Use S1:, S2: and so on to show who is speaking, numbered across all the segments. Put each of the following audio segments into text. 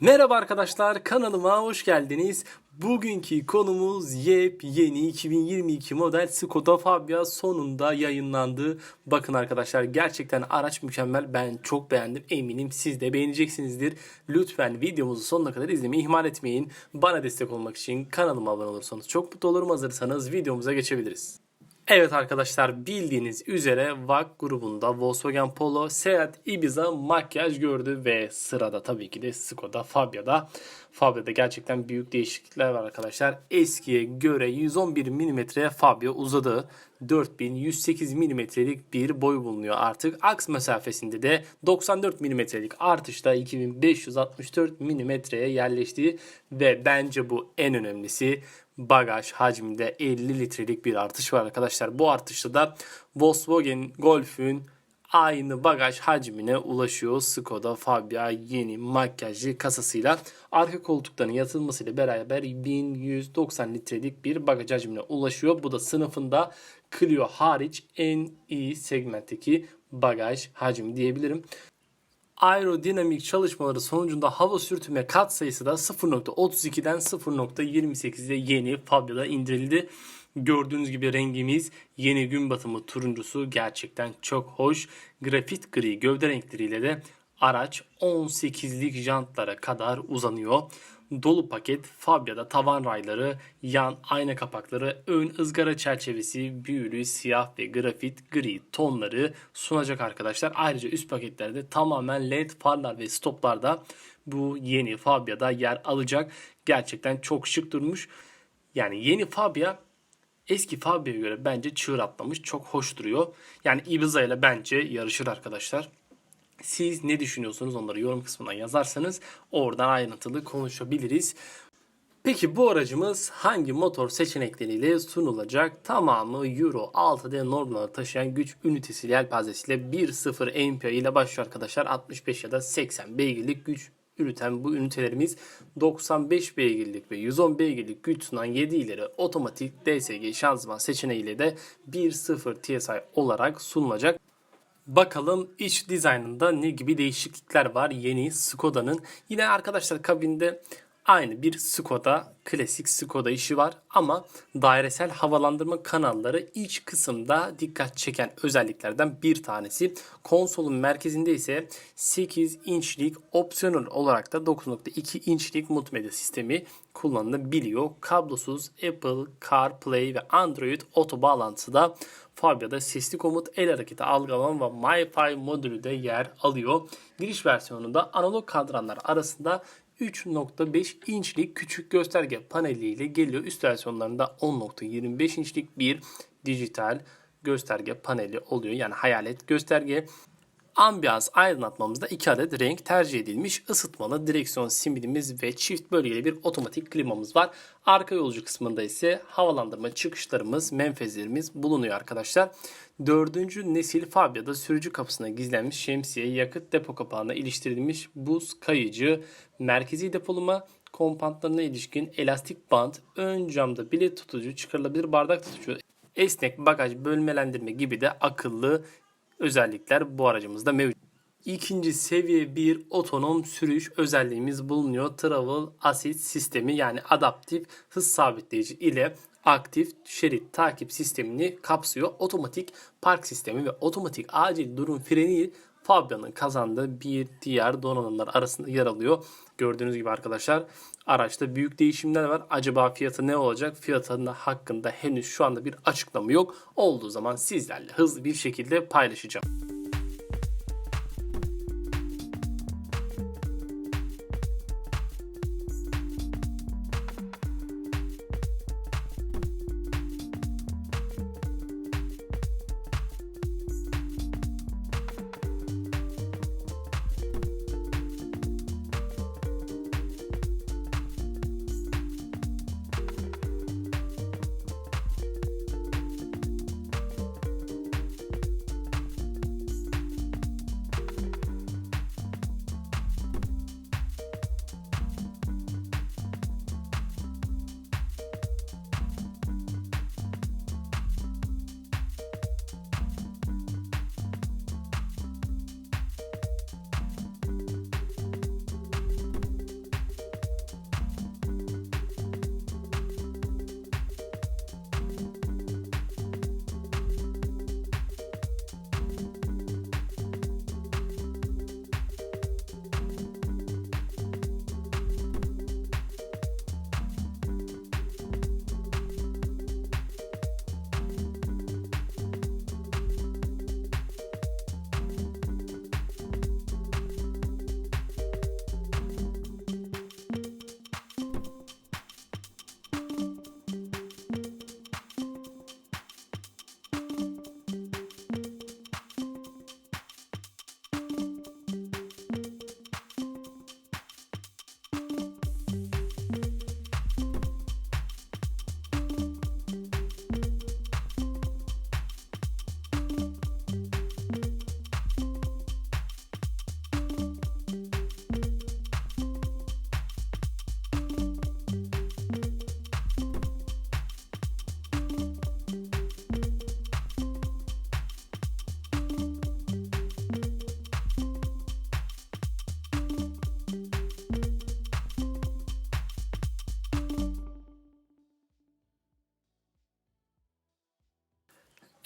S1: Merhaba arkadaşlar kanalıma hoş geldiniz. Bugünkü konumuz yepyeni 2022 model Skoda Fabia sonunda yayınlandı. Bakın arkadaşlar gerçekten araç mükemmel. Ben çok beğendim. Eminim siz de beğeneceksinizdir. Lütfen videomuzu sonuna kadar izlemeyi ihmal etmeyin. Bana destek olmak için kanalıma abone olursanız çok mutlu olurum. Hazırsanız videomuza geçebiliriz. Evet arkadaşlar bildiğiniz üzere VAG grubunda Volkswagen Polo, Seat Ibiza makyaj gördü ve sırada tabii ki de Skoda Fabia'da. Fabia'da gerçekten büyük değişiklikler var arkadaşlar. Eskiye göre 111 mm Fabia uzadı. 4108 mm'lik bir boy bulunuyor artık. Aks mesafesinde de 94 mm'lik artışta 2564 mm'ye yerleşti ve bence bu en önemlisi bagaj hacminde 50 litrelik bir artış var arkadaşlar. Bu artışta da Volkswagen Golf'ün aynı bagaj hacmine ulaşıyor Skoda Fabia yeni makyajlı kasasıyla. Arka koltukların yatılmasıyla beraber 1190 litrelik bir bagaj hacmine ulaşıyor. Bu da sınıfında Clio hariç en iyi segmentteki bagaj hacmi diyebilirim. Aerodinamik çalışmaları sonucunda hava sürtünme kat sayısı da 0.32'den 0.28'e yeni Fabia'da indirildi. Gördüğünüz gibi rengimiz yeni gün batımı turuncusu gerçekten çok hoş. Grafit gri gövde renkleriyle de araç 18'lik jantlara kadar uzanıyor. Dolu paket Fabia'da tavan rayları, yan ayna kapakları, ön ızgara çerçevesi, büyülü siyah ve grafit gri tonları sunacak arkadaşlar. Ayrıca üst paketlerde tamamen led farlar ve stoplarda bu yeni Fabia'da yer alacak. Gerçekten çok şık durmuş. Yani yeni Fabia eski Fabia'ya göre bence çığır atlamış. Çok hoş duruyor. Yani Ibiza ile bence yarışır arkadaşlar. Siz ne düşünüyorsunuz onları yorum kısmına yazarsanız oradan ayrıntılı konuşabiliriz. Peki bu aracımız hangi motor seçenekleriyle sunulacak? Tamamı Euro 6D normları taşıyan güç ünitesi yelpazesiyle 1.0 MPI ile başlıyor arkadaşlar. 65 ya da 80 beygirlik güç üreten bu ünitelerimiz 95 beygirlik ve 110 beygirlik güç sunan 7 ileri otomatik DSG şanzıman seçeneğiyle de 1.0 TSI olarak sunulacak. Bakalım iç dizaynında ne gibi değişiklikler var yeni Skoda'nın. Yine arkadaşlar kabinde aynı bir Skoda, klasik Skoda işi var ama dairesel havalandırma kanalları iç kısımda dikkat çeken özelliklerden bir tanesi. Konsolun merkezinde ise 8 inçlik opsiyonel olarak da 9.2 inçlik multimedya sistemi kullanılabiliyor. Kablosuz Apple CarPlay ve Android Auto bağlantısı da Fabia'da sesli komut el hareketi algılama ve MiFi modülü de yer alıyor. Giriş versiyonunda analog kadranlar arasında 3.5 inçlik küçük gösterge paneliyle geliyor. Üst versiyonlarında 10.25 inçlik bir dijital gösterge paneli oluyor. Yani hayalet gösterge. Ambiyans aydınlatmamızda 2 adet renk tercih edilmiş. Isıtmalı direksiyon simidimiz ve çift bölgeli bir otomatik klimamız var. Arka yolcu kısmında ise havalandırma çıkışlarımız, menfezlerimiz bulunuyor arkadaşlar. Dördüncü nesil Fabia'da sürücü kapısına gizlenmiş şemsiye yakıt depo kapağına iliştirilmiş buz kayıcı, merkezi depolama, kompantlarına ilişkin elastik bant, ön camda bilet tutucu, çıkarılabilir bardak tutucu, esnek bagaj bölmelendirme gibi de akıllı özellikler bu aracımızda mevcut. İkinci seviye bir otonom sürüş özelliğimiz bulunuyor. Travel Assist sistemi yani adaptif hız sabitleyici ile aktif şerit takip sistemini kapsıyor. Otomatik park sistemi ve otomatik acil durum freni Fabia'nın kazandığı bir diğer donanımlar arasında yer alıyor. Gördüğünüz gibi arkadaşlar araçta büyük değişimler var. Acaba fiyatı ne olacak? Fiyatının hakkında henüz şu anda bir açıklama yok. Olduğu zaman sizlerle hızlı bir şekilde paylaşacağım.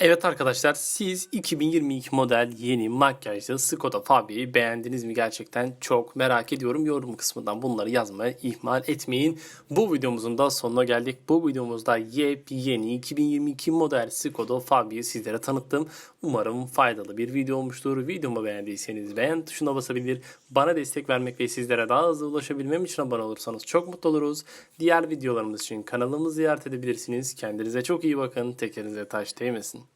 S1: Evet arkadaşlar siz 2022 model yeni makyajlı Skoda Fabia'yı beğendiniz mi gerçekten çok merak ediyorum. Yorum kısmından bunları yazmayı ihmal etmeyin. Bu videomuzun da sonuna geldik. Bu videomuzda yepyeni 2022 model Skoda Fabia'yı sizlere tanıttım. Umarım faydalı bir video olmuştur. Videomu beğendiyseniz beğen tuşuna basabilir. Bana destek vermek ve sizlere daha hızlı ulaşabilmem için abone olursanız çok mutlu oluruz. Diğer videolarımız için kanalımızı ziyaret edebilirsiniz. Kendinize çok iyi bakın. Tekerinize taş değmesin.